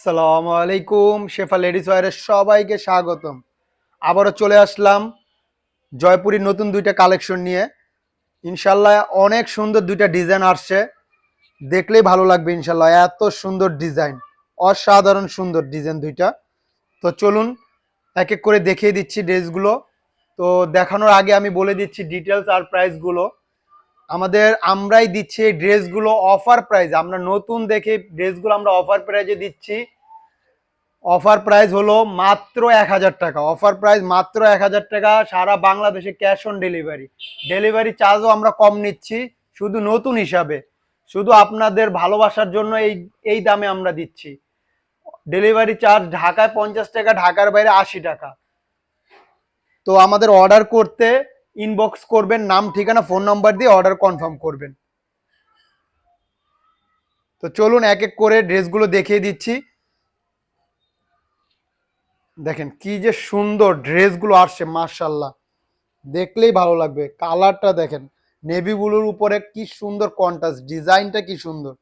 আসসালামু আলাইকুম, শেফা লেডিস ওয়ারের সবাইকে স্বাগতম। আবারও চলে আসলাম জয়পুরীর নতুন দুইটা কালেকশন নিয়ে। ইনশাল্লাহ অনেক সুন্দর দুইটা ডিজাইন আসছে। দেখলেই ভালো লাগবে ইনশাল্লাহ, এত সুন্দর ডিজাইন, অসাধারণ সুন্দর ডিজাইন দুইটা। তো চলুন, এক এক করে দেখিয়ে দিচ্ছি ড্রেসগুলো। তো দেখানোর আগে আমি বলে দিচ্ছি ডিটেলস আর প্রাইসগুলো। আমাদের আমরাই দিচ্ছি এই ড্রেসগুলো অফার প্রাইজ আমরা নতুন দেখে ড্রেসগুলো আমরা অফার প্রাইজে দিচ্ছি। অফার প্রাইস হলো মাত্র এক হাজার টাকা। অফার প্রাইস মাত্র এক হাজার টাকা, সারা বাংলাদেশে ক্যাশ অন ডেলিভারি ডেলিভারি চার্জও আমরা কম নিচ্ছি, শুধু নতুন হিসাবে। শুধু আপনাদের ভালোবাসার জন্য এই এই দামে আমরা দিচ্ছি। ডেলিভারি চার্জ ঢাকায় পঞ্চাশ টাকা, ঢাকার বাইরে আশি টাকা। তো আমাদের অর্ডার করতে ইনবক্স করবেন, নাম, ঠিকানা ফোন নাম্বার দিয়ে অর্ডার কনফার্ম করবেন। তো চলুন এক এক করে ড্রেসগুলো দেখিয়ে দিচ্ছি। দেখেন কি যে সুন্দর ড্রেসগুলো আসছে মার্শাল্লাহ দেখলেই ভালো লাগবে। কালারটা দেখেন নেভি ব্লুর উপরে কি সুন্দর কন্ট্রাস্ট ডিজাইনটা কি সুন্দর।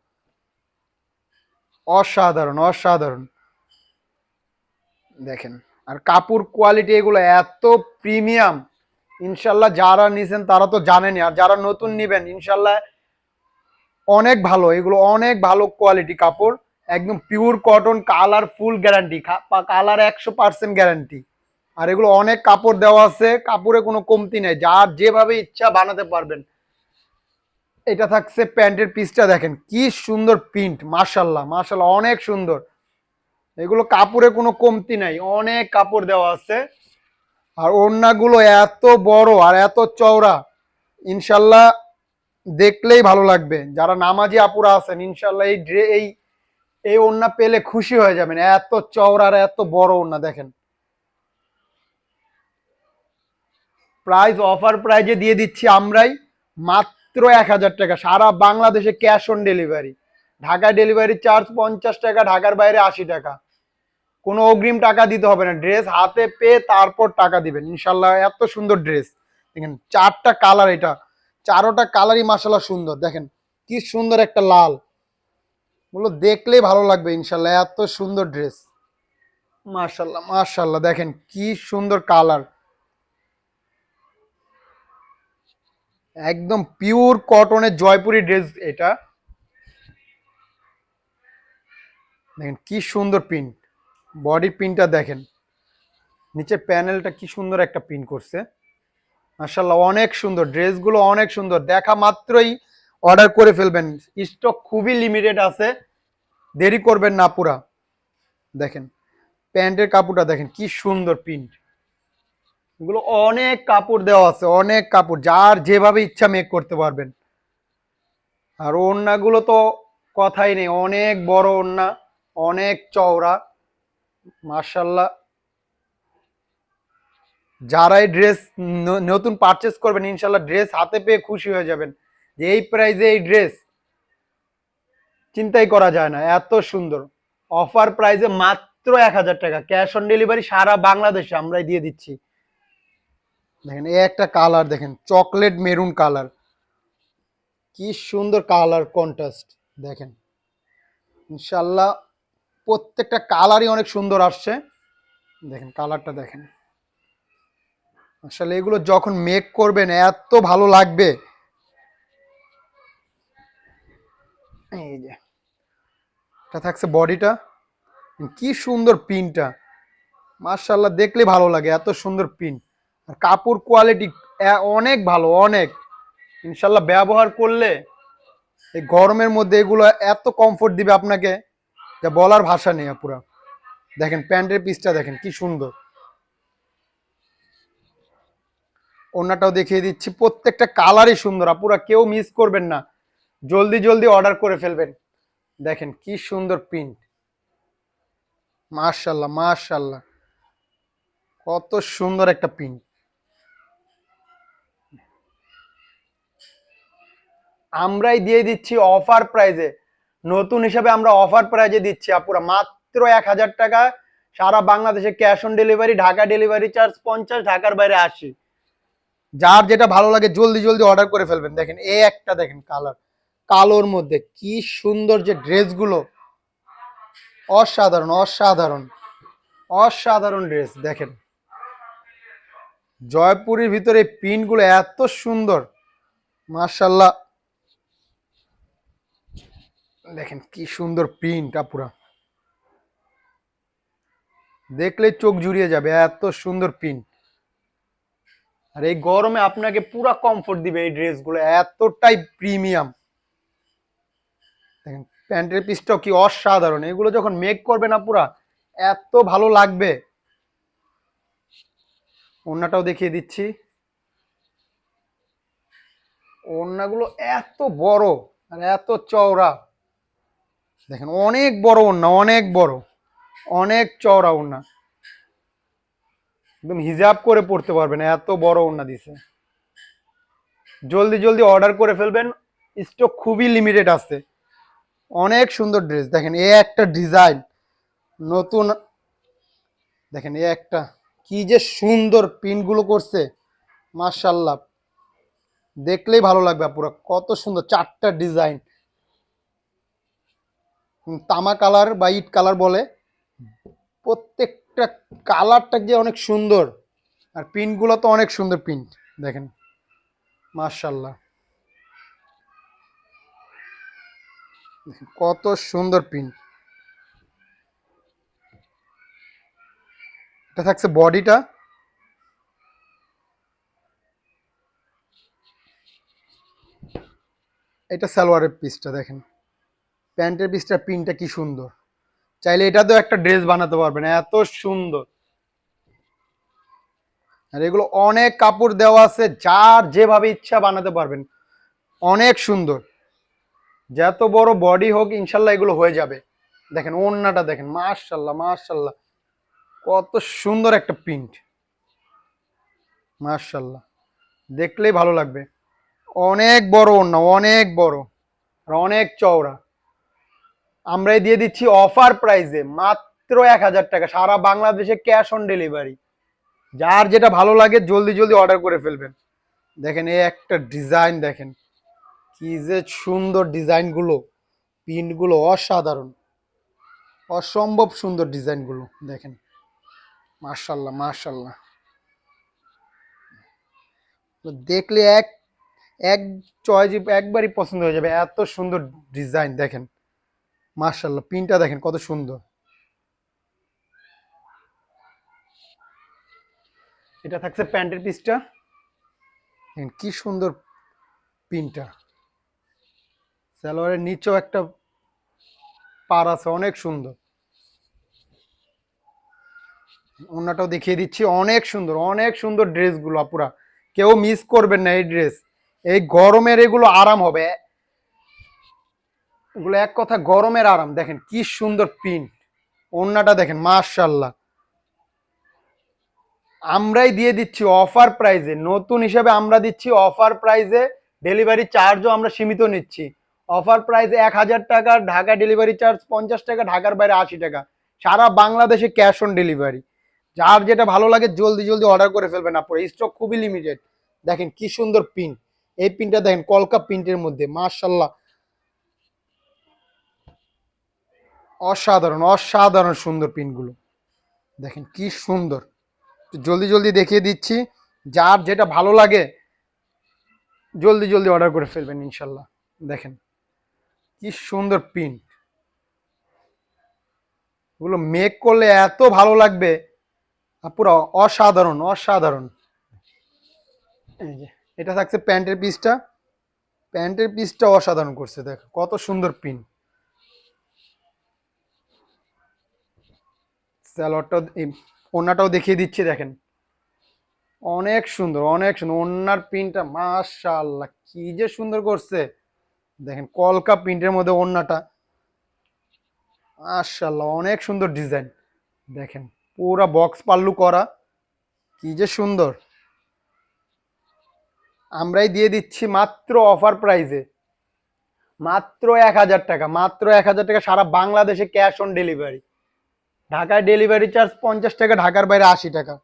অসাধারণ অসাধারণ। দেখেন, আর কাপড় কোয়ালিটি এগুলো এত প্রিমিয়াম ইনশাল্লাহ যারা নিছেন তারা তো জানেনই, আর যারা নতুন নিবেন, ইনশাল্লাহ অনেক ভালো, এগুলো অনেক ভালো কোয়ালিটি কাপড়, একদম pure cotton colour full guarantee colour একশো পার্সেন্ট গ্যারান্টি আর এগুলো অনেক কাপড় দেওয়া আছে, কাপড়ে কোনো কমতি নেই, যার যেভাবে ইচ্ছা বানাতে পারবেন। এটা থাকছে প্যান্টের পিসটা দেখেন, কি সুন্দর প্রিন্ট মার্শাল্লাহ মার্শাল্লাহ অনেক সুন্দর। এগুলো কাপড়ে কোনো কমতি নাই, অনেক কাপড় দেওয়া আছে। আর ওড়নাগুলো এত বড় আর এত চওড়া, ইনশাল্লাহ দেখলেই ভালো লাগবে। যারা নামাজি আপুরা আছেন, ইনশাল্লাহ এই ড্রে, এই এই ওড়না পেলে খুশি হয়ে যাবেন। এত চওড়া আর এত বড় ওড়না, দেখেন। প্রাইস অফার প্রাইজে দিয়ে দিচ্ছি আমরাই মাত্র এক হাজার টাকা। সারা বাংলাদেশে ক্যাশ অন ডেলিভারি ঢাকায় ডেলিভারি চার্জ পঞ্চাশ টাকা, ঢাকার বাইরে আশি টাকা। কোনো অগ্রিম টাকা দিতে হবে না। ড্রেস হাতে পেয়ে তারপর টাকা দিবেন। ইনশাল্লাহ এত সুন্দর ড্রেস দেখেন, চারটা কালার এটা। চারোটা কালারই মাসাল্লাহ সুন্দর। দেখেন, কি সুন্দর একটা লাল। বলো দেখলেই ভালো লাগবে ইনশাল্লাহ। এত সুন্দর ড্রেস মার্শাল্লাহ মার্শাল্লাহ দেখেন, কি সুন্দর কালার একদম পিওর কটনের জয়পুরি ড্রেস এটা। দেখেন, কি সুন্দর প্রিন্ট বডির প্রিন্টটা দেখেন। নিচের প্যানেলটা কি সুন্দর একটা প্রিন্ট করছে। মার্শাল্লাহ অনেক সুন্দর। ড্রেসগুলো অনেক সুন্দর। দেখা মাত্রই অর্ডার করে ফেলবেন। স্টক খুবই লিমিটেড আছে। দেরি করবেন না পুরা। দেখেন, প্যান্টের কাপড়টা দেখেন, কি সুন্দর প্রিন্ট এগুলো অনেক কাপড় দেওয়া আছে, অনেক কাপড়। যার যেভাবে ইচ্ছা মেক করতে পারবেন। আর ওড়নাগুলো তো কথাই নেই। অনেক বড় ওড়না, অনেক চওড়া। মার্শাল্লাহ যারাই ড্রেস নতুন পারচেস করবেন ইনশাল্লাহ ড্রেস হাতে পেয়ে খুশি হয়ে যাবেন যে এই প্রাইজে এই ড্রেস চিন্তাই করা যায় না, এত সুন্দর। অফার প্রাইসে মাত্র এক হাজার টাকা। ক্যাশ অন ডেলিভারি সারা বাংলাদেশে আমরাই দিয়ে দিচ্ছি। দেখেন, এই একটা কালার দেখেন চকলেট মেরুন কালার কি সুন্দর কালার কন্ট্রাস্ট দেখেন। ইনশাল্লাহ প্রত্যেকটা কালারই অনেক সুন্দর আসছে। দেখেন কালারটা দেখেন। আসলে এগুলো যখন মেক করবেন, এত ভালো লাগবে। এই যে, এটা থাকছে বডিটা কি সুন্দর প্রিন্টটা মার্শাল্লাহ দেখলে ভালো লাগে, এত সুন্দর প্রিন্ট আর কাপড় কোয়ালিটি অনেক ভালো, অনেক। ইনশাল্লাহ ব্যবহার করলে এই গরমের মধ্যে এগুলো এত কমফোর্ট দিবে আপনাকে। যা বলার ভাষা নেই পুরা দেখেন, প্যান্টের পিসটা দেখেন, কি সুন্দর। ওনাটাও দেখিয়ে দিচ্ছি, প্রত্যেকটা কালারই সুন্দর, আপুরা কেউ মিস করবেন না। জলদি জলদি অর্ডার করে ফেলবেন। দেখেন, কি সুন্দর প্রিন্ট মার্শাল্লাহ মার্শাল্লাহ কত সুন্দর একটা প্রিন্ট আমরাই দিয়ে দিচ্ছি অফার প্রাইজে নতুন হিসাবে আমরা অফার প্রাইজে দিচ্ছি, আপুরা। মাত্র এক হাজার টাকা সারা বাংলাদেশে cash on delivery Dhaka delivery charge পঞ্চাশ, ঢাকার বাইরে আশি। যার যেটা ভালো লাগে জলদি জলদি অর্ডার করে ফেলবেন। দেখেন, এ একটা দেখেন কালার কালোর মধ্যে কি সুন্দর যে ড্রেসগুলো। অসাধারণ অসাধারণ অসাধারণ ড্রেস দেখেন। জয়পুরের ভিতরে প্রিন্টগুলো এত সুন্দর। মার্শাল্লাহ দেখেন কি সুন্দর প্রিন্ট আপুরা দেখলে চোখ জুড়িয়ে যাবে, এত সুন্দর প্রিন্ট। আর এই গরমে আপনাকে পুরা কমফোর্ট দিবে এই ড্রেসগুলো, এতটাই প্রিমিয়াম দেখেন, প্যান্টের পিসটাও কি অসাধারণ, এগুলো যখন মেক করবে না পুরা, এত ভালো লাগবে। ওড়নাটাও দেখিয়ে দিচ্ছি। ওড়নাগুলো এত বড় আর এত চওড়া। দেখেন, অনেক বড় ওড়না, অনেক বড়, অনেক চওড়া ওড়না। একদম হিজাব করে পড়তে পারবেন, এত বড় ওড়না দিছে। জলদি জলদি অর্ডার করে ফেলবেন স্টক খুবই লিমিটেড আছে। অনেক সুন্দর ড্রেস দেখেন, এ একটা ডিজাইন নতুন, দেখেন, এ একটা, কি যে সুন্দর প্রিন্টগুলো করছে মার্শাল্লাহ দেখলেই ভালো লাগবে পুরো কত সুন্দর, চারটা ডিজাইন তামা কালার বা ইট কালার বলে। প্রত্যেকটা কালারটা যে অনেক সুন্দর। আর প্রিন্টগুলো তো অনেক সুন্দর প্রিন্ট, দেখেন। মার্শাল্লাহ কত সুন্দর প্রিন্ট। এটা থাকছে বডিটা। এটা সালোয়ারের পিসটা, দেখেন। প্যান্টের পিসটার প্রিন্টটা কি সুন্দর। চাইলে এটা তো একটা ড্রেস বানাতে পারবেন, এত সুন্দর। আর এগুলো অনেক কাপড় দেওয়া আছে, যার যেভাবে ইচ্ছা বানাতে পারবেন। অনেক সুন্দর। যত বড় বডি হোক, ইনশাল্লাহ এগুলো হয়ে যাবে। দেখেন, ওড়নাটা দেখেন মার্শাল্লাহ মার্শাল্লাহ কত সুন্দর একটা প্রিন্ট। মার্শাল্লাহ দেখলেই ভালো লাগবে। অনেক বড় ওড়না, অনেক বড়। আর অনেক চওড়া। আমরাই দিয়ে দিচ্ছি অফার প্রাইসে মাত্র এক হাজার টাকা। সারা বাংলাদেশে ক্যাশ অন ডেলিভারি যার যেটা ভালো লাগে, জলদি জলদি অর্ডার করে ফেলবেন। দেখেন, এই একটা ডিজাইন দেখেন। কি যে সুন্দর ডিজাইনগুলো প্রিন্টগুলো অসাধারণ। অসম্ভব সুন্দর ডিজাইনগুলো দেখেন মার্শাল্লাহ মার্শাল্লাহ দেখলে এক এক চয়েস একবারই পছন্দ হয়ে যাবে। এত সুন্দর ডিজাইন দেখেন। মার্শাল্লাহ পিনটা দেখেন কত সুন্দর। এটা থাকছে প্যান্টের পিসটা। কি সুন্দর পিনটা। সালোয়ারের নিচেও একটা পার আছে, অনেক সুন্দর। ওনাটাও দেখিয়ে দিচ্ছি, অনেক সুন্দর অনেক সুন্দর ড্রেসগুলো আপুরা। কেউ মিস করবেন না এই ড্রেস। এই গরমের এগুলো আরাম হবে। এগুলো এক কথা গরমের আরাম। দেখেন কি সুন্দর প্রিন্ট ওন্নাটা দেখেন মার্শাল্লাহ আমরাই দিয়ে দিচ্ছি অফার প্রাইজে নতুন হিসেবে আমরা দিচ্ছি অফার প্রাইজে ডেলিভারি চার্জও আমরা সীমিত নিচ্ছি। অফার প্রাইস এক হাজার টাকা ঢাকা ডেলিভারি চার্জ পঞ্চাশ টাকা, ঢাকার বাইরে আশি টাকা। সারা বাংলাদেশে ক্যাশ অন ডেলিভারি যার যেটা ভালো লাগে জলদি জলদি অর্ডার করে ফেলবেন আপনারা। স্টক খুবই লিমিটেড দেখেন কি সুন্দর পিন এই পিনটা দেখেন, কলকা প্রিন্টের মধ্যে। মার্শাল্লাহ অসাধারণ অসাধারণ সুন্দর পিনগুলো। দেখেন কি সুন্দর। জলদি জলদি দেখিয়ে দিচ্ছি। যার যেটা ভালো লাগে, জলদি জলদি অর্ডার করে ফেলবেন ইনশাল্লাহ। দেখেন কি সুন্দর প্রিন্ট ওগুলো মেক করলে এত ভালো লাগবে। পুরো অসাধারণ অসাধারণ। এই যে, এটা থাকছে প্যান্টের পিসটা। প্যান্টের পিসটা অসাধারণ করছে, দেখ। কত সুন্দর প্রিন্ট স্যালোয়ারটা ওনাটাও দেখিয়ে দিচ্ছি, দেখেন। অনেক সুন্দর অনেক সুন্দর। ওনার প্রিন্টটা মাশাআল্লাহ, কি যে সুন্দর করছে। দেখেন, কলকা প্রিন্টের মধ্যে ওড়নাটা মাশাআল্লাহ, অনেক সুন্দর ডিজাইন। দেখেন, পুরা বক্স পাল্লু করা। কি যে সুন্দর। আমরাই দিয়ে দিচ্ছি মাত্র অফার প্রাইজে মাত্র এক হাজার টাকা, মাত্র এক হাজার টাকা সারা বাংলাদেশে ক্যাশ অন ডেলিভারি। ঢাকায় ডেলিভারি চার্জ পঞ্চাশ টাকা, ঢাকার বাইরে আশি টাকা।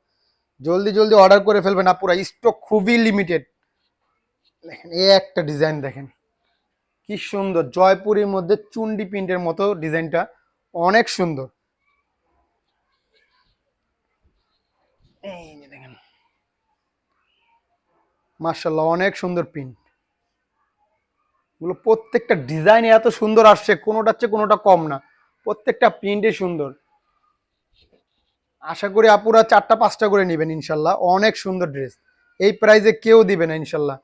জলদি জলদি অর্ডার করে ফেলবেন পুরো স্টক খুবই লিমিটেড দেখেন, এই একটা ডিজাইন দেখেন। কি সুন্দর, জয়পুরের মধ্যে চুন্ডি প্রিন্টের মতো ডিজাইনটা। অনেক সুন্দর। দেখেন। মার্শাল্লাহ অনেক সুন্দর প্রিন্ট প্রত্যেকটা ডিজাইন এত সুন্দর আসছে, কোনোটার চেয়ে কোনোটা কম না। প্রত্যেকটা প্রিন্টে সুন্দর। আশা করি আপুরা চারটা, পাঁচটা করে নেবেন ইনশাল্লাহ। অনেক সুন্দর ড্রেস এই প্রাইজে কেউ দিবে না ইনশাল্লাহ।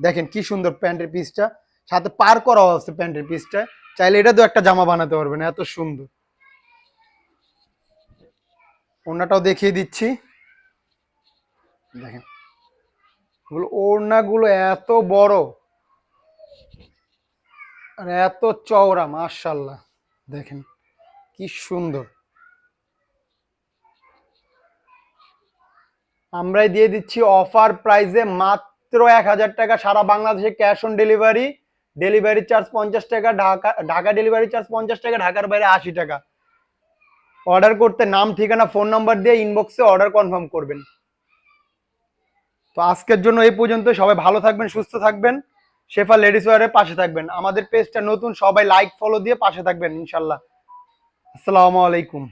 দেখেন কি সুন্দর প্যান্টের পিসটা সাথে পার করা আছে প্যান্টের পিসটা চাইলে এটা তো একটা জামা বানাতে পারবেন, এত সুন্দর। ওড়নাটাও দেখিয়ে দিচ্ছি। দেখেন। ওড়নাগুলো এত বড়। আর এত চওড়া মার্শাল্লাহ দেখেন কি সুন্দর। আমরাই দিয়ে দিচ্ছি অফার প্রাইসে মাত্র এক হাজার টাকা সারা বাংলাদেশে cash on delivery delivery charge পঞ্চাশ টাকা, ঢাকা ঢাকা ডেলিভারি চার্জ পঞ্চাশ টাকা, ঢাকার বাইরে আশি টাকা। অর্ডার করতে নাম, ঠিকানা ফোন নাম্বার দিয়ে ইনবক্সে অর্ডার কনফার্ম করবেন। তো আজকের জন্য এই পর্যন্ত, সবাই ভালো থাকবেন, সুস্থ থাকবেন। শেফা লেডিস ওয়ারের পাশে থাকবেন। আমাদের পেজটা নতুন, সবাই লাইক ফলো দিয়ে পাশে থাকবেন, ইনশাল্লাহ। আসসালামু আলাইকুম।